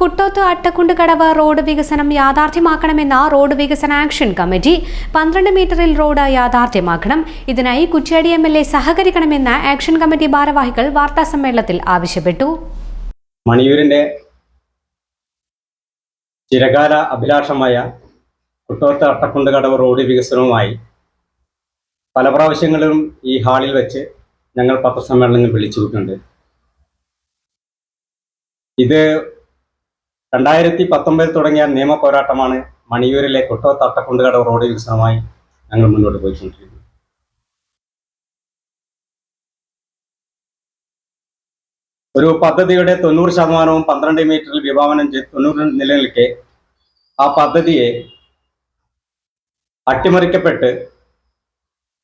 Kuttoth Attakkund Kadavu road വികസനം യാഥാർത്ഥ്യമാക്കണമെന്ന road വികസന ആക്ഷൻ കമ്മിറ്റി പന്ത്രണ്ട് മീറ്ററിൽ റോഡ് യാഥാർത്ഥ്യമാക്കണം. ഇതിനായി കുറ്റ്യാടി എം എൽ എ സഹകരിക്കണമെന്ന് ആക്ഷൻ കമ്മിറ്റി ഭാരവാഹികൾ വാർത്താ സമ്മേളനത്തിൽ ആവശ്യപ്പെട്ടു. മണിയൂരിന്റെ ചിരകാല അഭിലാഷമായ കുട്ടോത്ത് അട്ടക്കുണ്ട് കടവ് റോഡ് വികസനവുമായി പല പ്രാവശ്യങ്ങളിലും ഈ ഹാളിൽ വെച്ച് ഞങ്ങൾ പത്രസമ്മേളനം വിളിച്ചിട്ടുണ്ട് ഇത് രണ്ടായിരത്തി പത്തൊമ്പതിൽ തുടങ്ങിയ നിയമ പോരാട്ടമാണ് മണിയൂരിലെ കുട്ടോത്ത് തട്ടക്കുണ്ടുകട റോഡ് വികസനമായി ഞങ്ങൾ മുന്നോട്ട് പോയിക്കൊണ്ടിരിക്കുന്നത്. ഒരു പദ്ധതിയുടെ തൊണ്ണൂറ് ശതമാനവും പന്ത്രണ്ട് മീറ്ററിൽ വിഭാവനം ചെയ്ത് തൊണ്ണൂറ് നിലനിൽക്കെ ആ പദ്ധതിയെ അട്ടിമറിക്കപ്പെട്ട്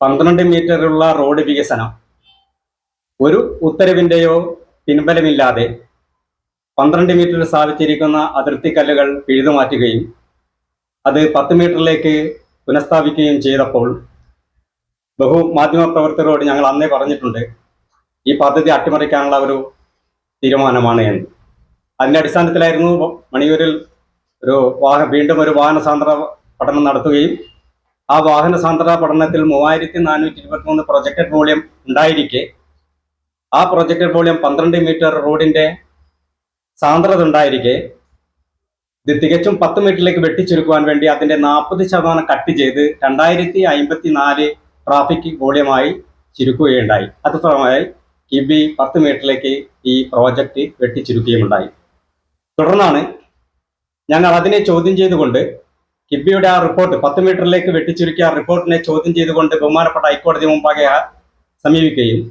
പന്ത്രണ്ട് മീറ്ററുള്ള റോഡ് വികസനം ഒരു ഉത്തരവിന്റെയോ പിൻബലമില്ലാതെ പന്ത്രണ്ട് മീറ്റർ സ്ഥാപിച്ചിരിക്കുന്ന അതിർത്തി കല്ലുകൾ പിഴുതുമാറ്റുകയും അത് പത്ത് മീറ്ററിലേക്ക് പുനഃസ്ഥാപിക്കുകയും ചെയ്തപ്പോൾ ബഹു മാധ്യമ പ്രവർത്തകരോട് ഞങ്ങൾ അന്നേ പറഞ്ഞിട്ടുണ്ട് ഈ പദ്ധതി അട്ടിമറിക്കാനുള്ള ഒരു തീരുമാനമാണ് എന്ന്. അതിന്റെ അടിസ്ഥാനത്തിലായിരുന്നു മണിയൂരിൽ ഒരു വാഹന വീണ്ടും ഒരു വാഹന സാന്ദ്ര പഠനം നടത്തുകയും ആ വാഹന സാന്ദ്രത പഠനത്തിൽ മൂവായിരത്തി നാനൂറ്റി ഇരുപത്തി മൂന്ന് പ്രൊജക്റ്റഡ് വോളിയം ഉണ്ടായിരിക്കെ ആ പ്രൊജക്റ്റഡ് വോളിയം പന്ത്രണ്ട് മീറ്റർ റോഡിന്റെ സാന്ദ്രത ഉണ്ടായിരിക്കെ ഇത് തികച്ചും പത്ത് മീറ്ററിലേക്ക് വെട്ടിച്ചുരുക്കുവാൻ വേണ്ടി അതിന്റെ നാൽപ്പത് ശതമാനം കട്ട് ചെയ്ത് രണ്ടായിരത്തി അമ്പത്തി നാല് ട്രാഫിക് വോളിയമായി ചുരുക്കുകയുണ്ടായി. അത് കിബി പത്ത് മീറ്ററിലേക്ക് ഈ പ്രോജക്റ്റ് വെട്ടിച്ചുരുക്കുകയുമുണ്ടായി. തുടർന്നാണ് ഞങ്ങൾ അതിനെ ചോദ്യം ചെയ്തുകൊണ്ട് കിബിയുടെ ആ റിപ്പോർട്ട് പത്ത് മീറ്ററിലേക്ക് വെട്ടിച്ചുരുക്കിയ ആ റിപ്പോർട്ടിനെ ചോദ്യം ചെയ്തുകൊണ്ട് ബഹുമാനപ്പെട്ട ഹൈക്കോടതി മുമ്പാകെ സമീപിക്കുകയും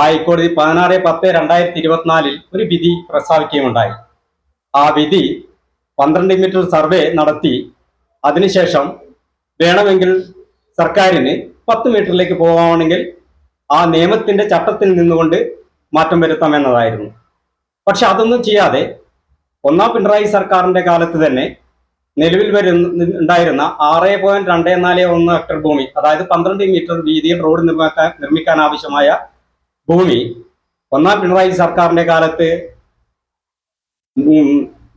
ഹൈക്കോടതി പതിനാറ് പത്ത് രണ്ടായിരത്തി ഇരുപത്തിനാലിൽ ഒരു വിധി പ്രസ്താവിക്കുകയുണ്ടായി ആ വിധി പന്ത്രണ്ട് മീറ്റർ സർവേ നടത്തി അതിനുശേഷം വേണമെങ്കിൽ സർക്കാരിന് പത്ത് മീറ്ററിലേക്ക് പോകാമെങ്കിൽ ആ നിയമത്തിന്റെ ചട്ടത്തിൽ നിന്നുകൊണ്ട് മാറ്റം വരുത്താം എന്നതായിരുന്നു. പക്ഷെ അതൊന്നും ചെയ്യാതെ ഒന്നാം പിണറായി സർക്കാരിന്റെ കാലത്ത് തന്നെ നിലവിൽ വരുന്ന ഉണ്ടായിരുന്ന ആറ് പോയിന്റ് രണ്ട് നാല് ഒന്ന് ഹെക്ടർ ഭൂമി അതായത് പന്ത്രണ്ട് മീറ്റർ വീതിയിൽ റോഡ് നിർമ്മിക്കാൻ നിർമ്മിക്കാൻ ആവശ്യമായ ഭൂമി. ഒന്നാം പിണറായി സർക്കാരിന്റെ കാലത്ത്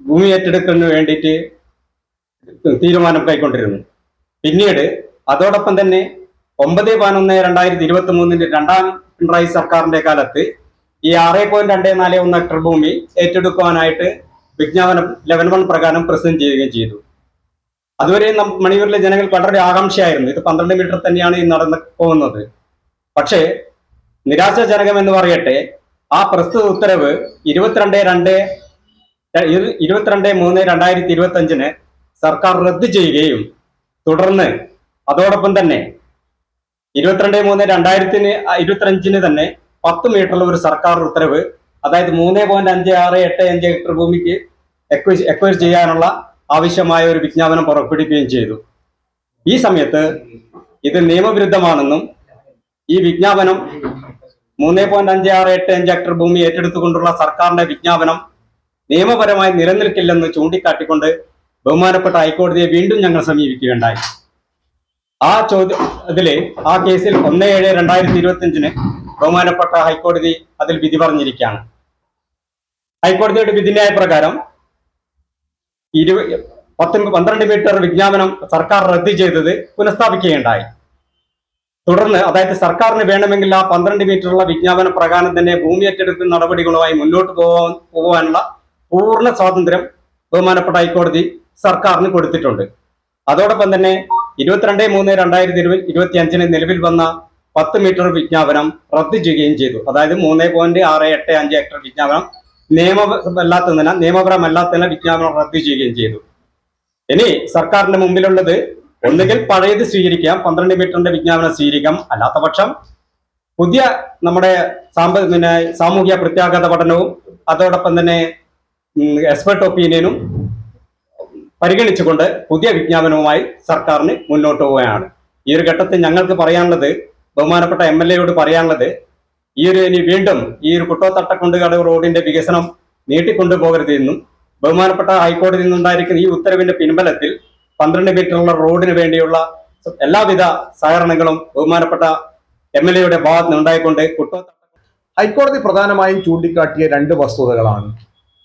ഭൂമി ഏറ്റെടുക്കുന്നതിന് വേണ്ടിയിട്ട് തീരുമാനം കൈക്കൊണ്ടിരുന്നു. പിന്നീട് അതോടൊപ്പം തന്നെ ഒമ്പത് പതിനൊന്ന് രണ്ടായിരത്തി ഇരുപത്തി മൂന്നിന്റെ രണ്ടാം പിണറായി സർക്കാരിന്റെ കാലത്ത് ഈ ആറ് പോയിന്റ് രണ്ട് നാല് ഒന്ന് ഹെക്ടർ ഭൂമി ഏറ്റെടുക്കുവാനായിട്ട് വിജ്ഞാപനം ലെവൻ വൺ പ്രകാരം പ്രസന്റ് ചെയ്യുകയും ചെയ്തു. അതുവരെ മണിയൂരിലെ ജനങ്ങൾക്ക് വളരെ ആകാംക്ഷയായിരുന്നു. ഇത് പന്ത്രണ്ട് മീറ്റർ തന്നെയാണ് ഈ നടന്ന് പോകുന്നത്. പക്ഷേ നിരാശാജനകം എന്ന് പറയട്ടെ ആ പ്രസ്തുത ഉത്തരവ് ഇരുപത്തിരണ്ട് രണ്ട് ഇരു- ഇരുപത്തിരണ്ട് മൂന്ന് രണ്ടായിരത്തി ഇരുപത്തി അഞ്ചിന് സർക്കാർ റദ്ദ് ചെയ്യുകയും തുടർന്ന് അതോടൊപ്പം തന്നെ ഇരുപത്തിരണ്ട് മൂന്ന് രണ്ടായിരത്തിന് ഇരുപത്തിരഞ്ചിന് തന്നെ പത്ത് മീറ്ററിൽ ഒരു സർക്കാർ ഉത്തരവ് അതായത് മൂന്ന് പോയിന്റ് അഞ്ച് ആറ് എട്ട് അഞ്ച് ഹെക്ടർ ഭൂമിക്ക് എക്വയർ ചെയ്യാനുള്ള ആവശ്യമായ ഒരു വിജ്ഞാപനം പുറപ്പെടുവിക്കുകയും ചെയ്തു. ഈ സമയത്ത് ഇത് നിയമവിരുദ്ധമാണെന്നും ഈ വിജ്ഞാപനം മൂന്ന് പോയിന്റ് അഞ്ച് ആറ് എട്ട് അഞ്ച് ഹെക്ടർ ഭൂമി ഏറ്റെടുത്തുകൊണ്ടുള്ള സർക്കാരിന്റെ വിജ്ഞാപനം നിയമപരമായി നിലനിൽക്കില്ലെന്ന് ചൂണ്ടിക്കാട്ടിക്കൊണ്ട് ബഹുമാനപ്പെട്ട ഹൈക്കോടതിയെ വീണ്ടും ഞങ്ങൾ സമീപിക്കുകയുണ്ടായി. ആ ചോദ്യം അതിൽ ആ കേസിൽ ഒന്ന് ഏഴ് രണ്ടായിരത്തി ഇരുപത്തി അഞ്ചിന് ബഹുമാനപ്പെട്ട ഹൈക്കോടതി അതിൽ വിധി പറഞ്ഞിരിക്കുകയാണ്. ഹൈക്കോടതിയുടെ വിധിന്യായ പ്രകാരം ഇരു പത്ത് പന്ത്രണ്ട് മീറ്റർ വിജ്ഞാപനം സർക്കാർ റദ്ദ് ചെയ്തത് പുനഃസ്ഥാപിക്കുകയുണ്ടായി. തുടർന്ന് അതായത് സർക്കാരിന് വേണമെങ്കിൽ ആ പന്ത്രണ്ട് മീറ്ററുള്ള വിജ്ഞാപന പ്രകാരം തന്നെ ഭൂമി ഏറ്റെടുക്കുന്ന നടപടികളുമായി മുന്നോട്ട് പോകാൻ പോകാനുള്ള പൂർണ സ്വാതന്ത്ര്യം ബഹുമാനപ്പെട്ട ഹൈക്കോടതി സർക്കാരിന് കൊടുത്തിട്ടുണ്ട്. അതോടൊപ്പം തന്നെ ഇരുപത്തിരണ്ട് മൂന്ന് രണ്ടായിരത്തി ഇരുപത്തി ഇരുപത്തി അഞ്ചിന് നിലവിൽ വന്ന പത്ത് മീറ്റർ വിജ്ഞാപനം റദ്ദ് ചെയ്യുകയും ചെയ്തു. അതായത് മൂന്ന് പോയിന്റ് ആറ് എട്ട് അഞ്ച് ഹെക്ടർ വിജ്ഞാപനം നിയമമല്ലാത്തതിനാൽ നിയമപരമല്ലാത്തതിനാൽ വിജ്ഞാപനം റദ്ദ് ചെയ്യുകയും ചെയ്തു. ഇനി സർക്കാരിന്റെ മുമ്പിലുള്ളത് ഒന്നുകിൽ പഴയത് സ്വീകരിക്കാം പന്ത്രണ്ട് മീറ്ററിന്റെ വിജ്ഞാപനം സ്വീകരിക്കാം അല്ലാത്ത പക്ഷം പുതിയ നമ്മുടെ സാമ്പ പിന്നെ സാമൂഹ്യ പ്രത്യാഘാത പഠനവും അതോടൊപ്പം തന്നെ എക്സ്പെർട്ട് ഒപ്പീനിയനും പരിഗണിച്ചുകൊണ്ട് പുതിയ വിജ്ഞാപനവുമായി സർക്കാരിന് മുന്നോട്ട് പോവുകയാണ്. ഈ ഒരു ഘട്ടത്തിൽ ഞങ്ങൾക്ക് പറയാനുള്ളത് ബഹുമാനപ്പെട്ട എം എൽ എയോട് പറയാനുള്ളത് ഈ ഒരു ഇനി വീണ്ടും ഈ ഒരു കുട്ടോത്തട്ടക്കൊണ്ട് കടവ് റോഡിന്റെ വികസനം നീട്ടിക്കൊണ്ടുപോകരുത് എന്നും ബഹുമാനപ്പെട്ട ഹൈക്കോടതിയിൽ നിന്നുണ്ടായിരിക്കുന്ന ഈ ഉത്തരവിന്റെ പിൻബലത്തിൽ പന്ത്രണ്ട് മീറ്ററുള്ള റോഡിന് വേണ്ടിയുള്ള എല്ലാവിധ സഹകരണങ്ങളും ബഹുമാനപ്പെട്ട എം എൽ എയുടെ ഭാഗത്ത് നിന്നുണ്ടായിക്കൊണ്ട് ഹൈക്കോടതി പ്രധാനമായും ചൂണ്ടിക്കാട്ടിയ രണ്ട് വസ്തുതകളാണ്.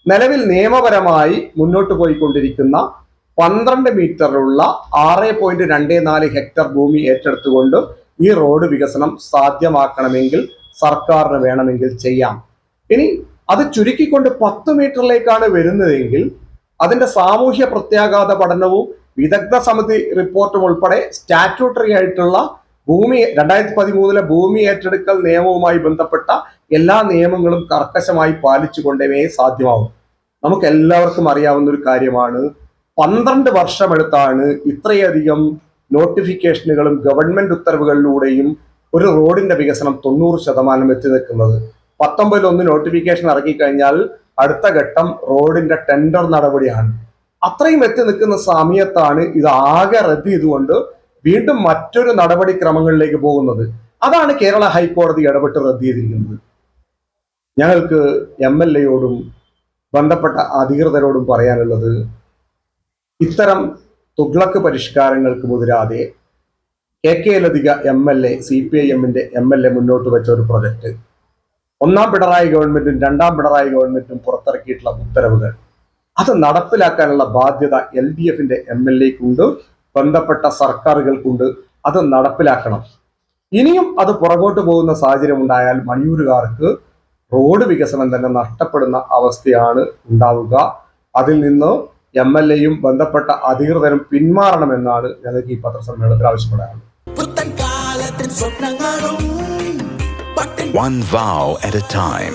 നിലവിൽ നിയമപരമായി മുന്നോട്ട് പോയിക്കൊണ്ടിരിക്കുന്ന പന്ത്രണ്ട് മീറ്ററുള്ള ആറ് പോയിന്റ് രണ്ട് നാല് ഹെക്ടർ ഭൂമി ഏറ്റെടുത്തുകൊണ്ട് ഈ റോഡ് വികസനം സാധ്യമാക്കണമെങ്കിൽ സർക്കാരിന് വേണമെങ്കിൽ ചെയ്യാം. ഇനി അത് ചുരുക്കിക്കൊണ്ട് പത്ത് മീറ്ററിലേക്കാണ് വരുന്നതെങ്കിൽ അതിന്റെ സാമൂഹ്യ പ്രത്യാഘാത പഠനവും വിദഗ്ധ സമിതി റിപ്പോർട്ടും ഉൾപ്പെടെ സ്റ്റാറ്റ്യൂട്ടറി ആയിട്ടുള്ള ഭൂമി രണ്ടായിരത്തി പതിമൂന്നിലെ ഭൂമി ഏറ്റെടുക്കൽ നിയമവുമായി ബന്ധപ്പെട്ട എല്ലാ നിയമങ്ങളും കർക്കശമായി പാലിച്ചുകൊണ്ടേ സാധ്യമാവും. നമുക്ക് എല്ലാവർക്കും അറിയാവുന്ന ഒരു കാര്യമാണ്. പന്ത്രണ്ട് വർഷമെടുത്താണ് ഇത്രയധികം നോട്ടിഫിക്കേഷനുകളും ഗവൺമെന്റ് ഉത്തരവുകളിലൂടെയും ഒരു റോഡിന്റെ വികസനം തൊണ്ണൂറ് ശതമാനം എത്തി നിൽക്കുന്നത്. പത്തൊമ്പതിലൊന്ന് നോട്ടിഫിക്കേഷൻ ഇറങ്ങിക്കഴിഞ്ഞാൽ അടുത്ത ഘട്ടം റോഡിന്റെ ടെൻഡർ നടപടിയാണ്. അത്രയും എത്തി നിൽക്കുന്ന സമയത്താണ് ഇത് ആകെ റദ്ദ് ചെയ്തുകൊണ്ട് വീണ്ടും മറ്റൊരു നടപടിക്രമങ്ങളിലേക്ക് പോകുന്നത്. അതാണ് കേരള ഹൈക്കോടതി ഇടപെട്ട് റദ്ദ് ചെയ്തിരിക്കുന്നത്. ഞങ്ങൾക്ക് എം എൽ എയോടും ബന്ധപ്പെട്ട അധികൃതരോടും പറയാനുള്ളത് ഇത്തരം തുഗ്ലക്ക് പരിഷ്കാരങ്ങൾക്ക് മുതിരാതെ K K Lathika M L A C P I എമ്മിന്റെ എം എൽ എ മുന്നോട്ട് വെച്ച ഒരു പ്രൊജക്ട്. ഒന്നാം പിണറായി ഗവൺമെന്റും രണ്ടാം പിണറായി ഗവൺമെന്റും പുറത്തിറക്കിയിട്ടുള്ള ഉത്തരവുകൾ. അത് നടപ്പിലാക്കാനുള്ള ബാധ്യത എൽ ഡി എഫിന്റെ എം എൽ എക്കുണ്ട് ബന്ധപ്പെട്ട സർക്കാരുകൾക്കുണ്ട്. അത് നടപ്പിലാക്കണം. ഇനിയും അത് പുറകോട്ട് പോകുന്ന സാഹചര്യം ഉണ്ടായാൽ മണിയൂരുകാർക്ക് റോഡ് വികസനം തന്നെ നഷ്ടപ്പെടുന്ന അവസ്ഥയാണ് ഉണ്ടാവുക. അതിൽ നിന്ന് എം എൽ എയും ബന്ധപ്പെട്ട അധികൃതരും പിന്മാറണമെന്നാണ് ഞങ്ങൾക്ക് ഈ പത്രസമ്മേളനത്തിൽ ആവശ്യപ്പെടാറുള്ളത് One vow at a time.